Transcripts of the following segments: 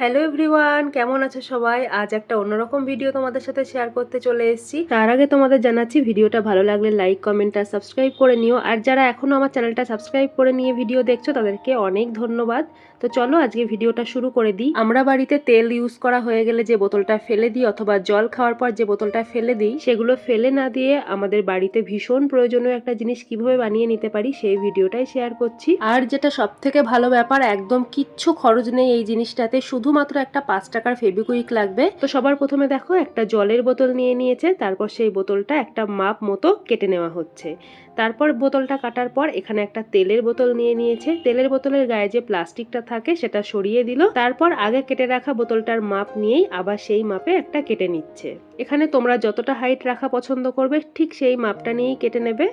Hello everyone, কেমন আছো সবাই? আজ একটা অন্যরকম ভিডিও তোমাদের সাথে শেয়ার করতে চলে এসেছি। তার আগে তোমাদের জানাচ্ছি, ভিডিওটা ভালো লাগলে লাইক কমেন্ট আর সাবস্ক্রাইব করে নিও। আর যারা এখনও আমার চ্যানেলটা সাবস্ক্রাইব করে নিয়ে ভিডিও দেখছ, তাদেরকে অনেক ধন্যবাদ। তো চলো আজকে ভিডিওটা শুরু করে দিই। আমরা বাড়িতে তেল ইউজ করা হয়ে গেলে যে বোতলটা ফেলে দিই, অথবা জল খাওয়ার পর যে বোতলটা ফেলে দিই, সেগুলো ফেলে না দিয়ে আমাদের বাড়িতে ভীষণ প্রয়োজনীয় একটা জিনিস কীভাবে বানিয়ে নিতে পারি, সেই ভিডিওটাই শেয়ার করছি। আর যেটা সব থেকে ভালো ব্যাপার, একদম কিচ্ছু খরচ নেই এই জিনিসটাতে। শুধুমাত্র একটা পাঁচ টাকার ফেবিকুইক লাগবে। তো সবার প্রথমে দেখো, একটা জলের বোতল নিয়ে নিয়েছে, তারপর সেই বোতলটা একটা মাপ মতো কেটে নেওয়া হচ্ছে। তারপর বোতলটা কাটার পর এখানে একটা তেলের বোতল নিয়ে নিয়েছে। তেলের বোতলের গায়ে যে প্লাস্টিকটা থাকে, সেটা সরিয়ে দিল। তারপর আগে কেটে রাখা বোতলটার মাপ নিয়েই আবার সেই মাপে একটা কেটে নিচ্ছে। এখানে তোমরা যতটা হাইট রাখা পছন্দ করবে, ঠিক সেই মাপটা নিয়েই কেটে নেবে।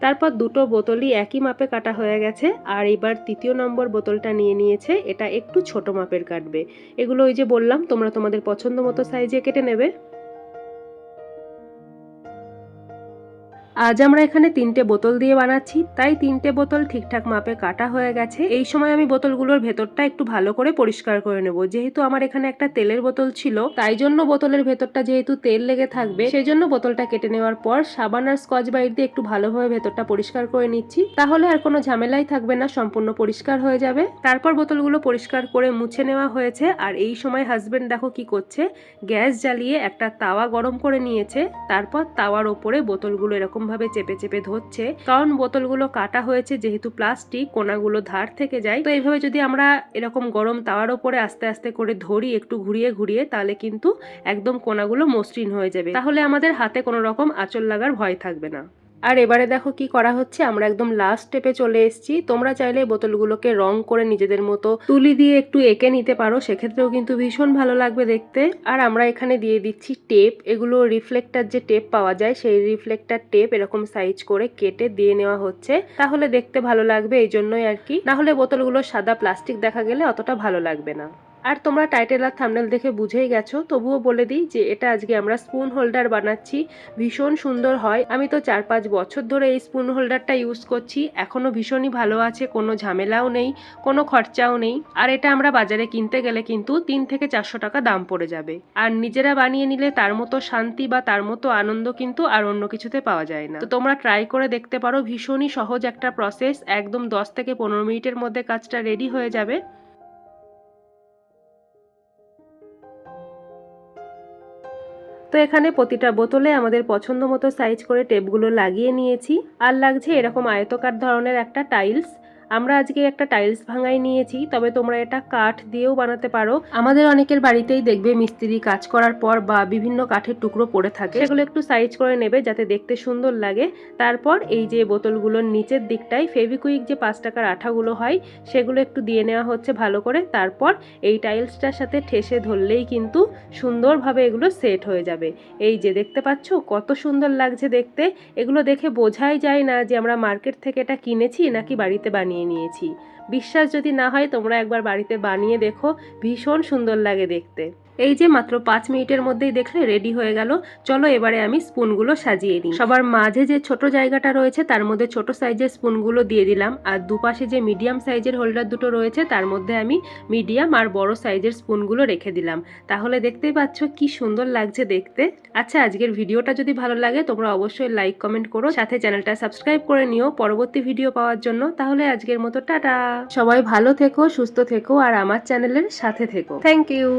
তারপর দুটো বোতলই একই মাপে কাটা হয়ে গেছে, আর এবার তৃতীয় নম্বর বোতলটা নিয়ে নিয়েছে, এটা একটু ছোট মাপের কাটবে। এগুলো ওই যে বললাম, তোমরা তোমাদের পছন্দ মতো সাইজে কেটে নেবে। আজ আমরা এখানে তিনটে বোতল দিয়ে বানাচ্ছি, তাই তিনটে বোতল ঠিকঠাক মাপে কাটা হয়ে গেছে। এই সময় আমি বোতলগুলোর ভেতরটা একটু ভালো করে পরিষ্কার করে নেব। যেহেতু আমার এখানে একটা তেলের বোতল ছিল, তাই জন্য বোতলের ভেতরটা যেহেতু তেল লেগে থাকবে সেই জন্য বোতলটা কেটে নেওয়ার পর সাবান আর স্কচ বাইট দিয়ে একটু ভালোভাবে ভেতরটা পরিষ্কার করে নিচ্ছি। তাহলে আর কোনো ঝামেলাই থাকবে না, সম্পূর্ণ পরিষ্কার হয়ে যাবে। তারপর বোতলগুলো পরিষ্কার করে মুছে নেওয়া হয়েছে। আর এই সময় হাজবেন্ড দেখো কি করছে, গ্যাস জ্বালিয়ে একটা তাওয়া গরম করে নিয়েছে। তারপর তাওয়ার ওপরে বোতলগুলো এরকম ভাবে চেপে চেপে ধরছে। কারণ বোতলগুলো কাটা হয়েছে, যেহেতু প্লাস্টিক, কোনাগুলো ধার থেকে যায়। তো এইভাবে যদি আমরা এরকম গরম তাওয়ার ওপরে আস্তে আস্তে করে ধরি, একটু ঘুরিয়ে ঘুরিয়ে, তাহলে কিন্তু একদম কোনাগুলো মসৃণ হয়ে যাবে। তাহলে আমাদের হাতে কোনো রকম আঁচল লাগার ভয় থাকবে না। আর এবারে দেখো কি করা হচ্ছে, আমরা একদম লাস্ট স্টেপে চলে এসেছি। তোমরা চাইলে বোতলগুলোকে রং করে নিজেদের মতো তুলি দিয়ে একটু এঁকে নিতে পারো, সেক্ষেত্রেও কিন্তু ভীষণ ভালো লাগবে দেখতে। আর আমরা এখানে দিয়ে দিচ্ছি টেপ এগুলো রিফ্লেক্টার যে টেপ পাওয়া যায়, সেই রিফ্লেক্টার টেপ এরকম সাইজ করে কেটে দিয়ে নেওয়া হচ্ছে। তাহলে দেখতে ভালো লাগবে এই জন্যই আর কি। না হলে বোতলগুলো সাদা প্লাস্টিক দেখা গেলে অতটা ভালো লাগবে না। আর তোমরা টাইটেল আর থামনেল দেখে বুঝেই গেছো, তবুও বলে দিই যে এটা আজকে আমরা স্পুন হোল্ডার বানাচ্ছি। ভীষণ সুন্দর হয়। আমি তো চার পাঁচ বছর ধরে এই স্পুন হোল্ডারটা ইউজ করছি। এখনও ভীষণই ভালো আছে, কোনো ঝামেলাও নেই, কোনো খরচাও নেই। আর এটা আমরা বাজারে কিনতে গেলে কিন্তু তিন থেকে চারশো টাকা দাম পড়ে যাবে। আর নিজেরা বানিয়ে নিলে তার মতো শান্তি বা তার মতো আনন্দ কিন্তু আর অন্য কিছুতে পাওয়া যায় না। তো তোমরা ট্রাই করে দেখতে পারো, ভীষণই সহজ একটা প্রসেস একদম দশ থেকে পনেরো মিনিটের মধ্যে কাজটা রেডি হয়ে যাবে। তো এখানে প্রতিটা বোতলে আমাদের পছন্দ মতো সাইজ করে টেপগুলো লাগিয়ে নিয়েছি। আর লাগছে এরকম আয়তকার ধরনের একটা টাইলস। আমরা আজকে একটা টাইলস ভাঙাই নিয়েছি, তবে তোমরা এটা কাঠ দিয়েও বানাতে পারো। আমাদের অনেকের বাড়িতেই দেখবে মিস্ত্রি কাজ করার পর বা বিভিন্ন কাঠের টুকরো পড়ে থাকে। সেগুলো একটু সাইজ করে নেবে যাতে দেখতে সুন্দর লাগে। তারপর এই যে বোতলগুলোর নিচের দিকটায় ফেভিকুইক যে পাঁচ টাকার আঠাগুলো হয়, সেগুলো একটু দিয়ে নেওয়া হচ্ছে ভালো করে। তারপর এই টাইলসটার সাথে ঠেসে ধরলেই কিন্তু সুন্দরভাবে এগুলো সেট হয়ে যাবে। এই যে দেখতে পাচ্ছ, কত সুন্দর লাগছে দেখতে। এগুলো দেখে বোঝাই যায় না যে আমরা মার্কেট থেকে এটা কিনেছি নাকি বাড়িতে বানিয়ে নিয়েছি বিশ্বাস যদি না হয় তোমরা একবার বাড়িতে বানিয়ে দেখো, ভীষণ সুন্দর লাগে দেখতে। এই যে মাত্র পাঁচ মিনিটের মধ্যেই দেখলে রেডি হয়ে গেল, চলো এবারে আমি স্পুনগুলো সাজিয়ে নিই। সবার মাঝে যে ছোট জায়গাটা রয়েছে, তার মধ্যে ছোট সাইজের স্পুনগুলো দিয়ে দিলাম, আর দুপাশে যে মিডিয়াম সাইজের হোল্ডার দুটো রয়েছে, তার মধ্যে আমি মিডিয়াম আর বড় সাইজের স্পুনগুলো রেখে দিলাম। তাহলে দেখতেই পাচ্ছ কি সুন্দর লাগছে দেখতে। আচ্ছা আজকের ভিডিওটা যদি ভালো লাগে, তোমরা অবশ্যই লাইক, কমেন্ট করো, সাথে চ্যানেলটা সাবস্ক্রাইব করে নিও। পরবর্তী ভিডিও পাওয়ার জন্য, তাহলে আজকের মতো, টাটা! সবাই ভালো থেকো সুস্থ থেকো আর আমার চ্যানেলের সাথে থেকো। Thank you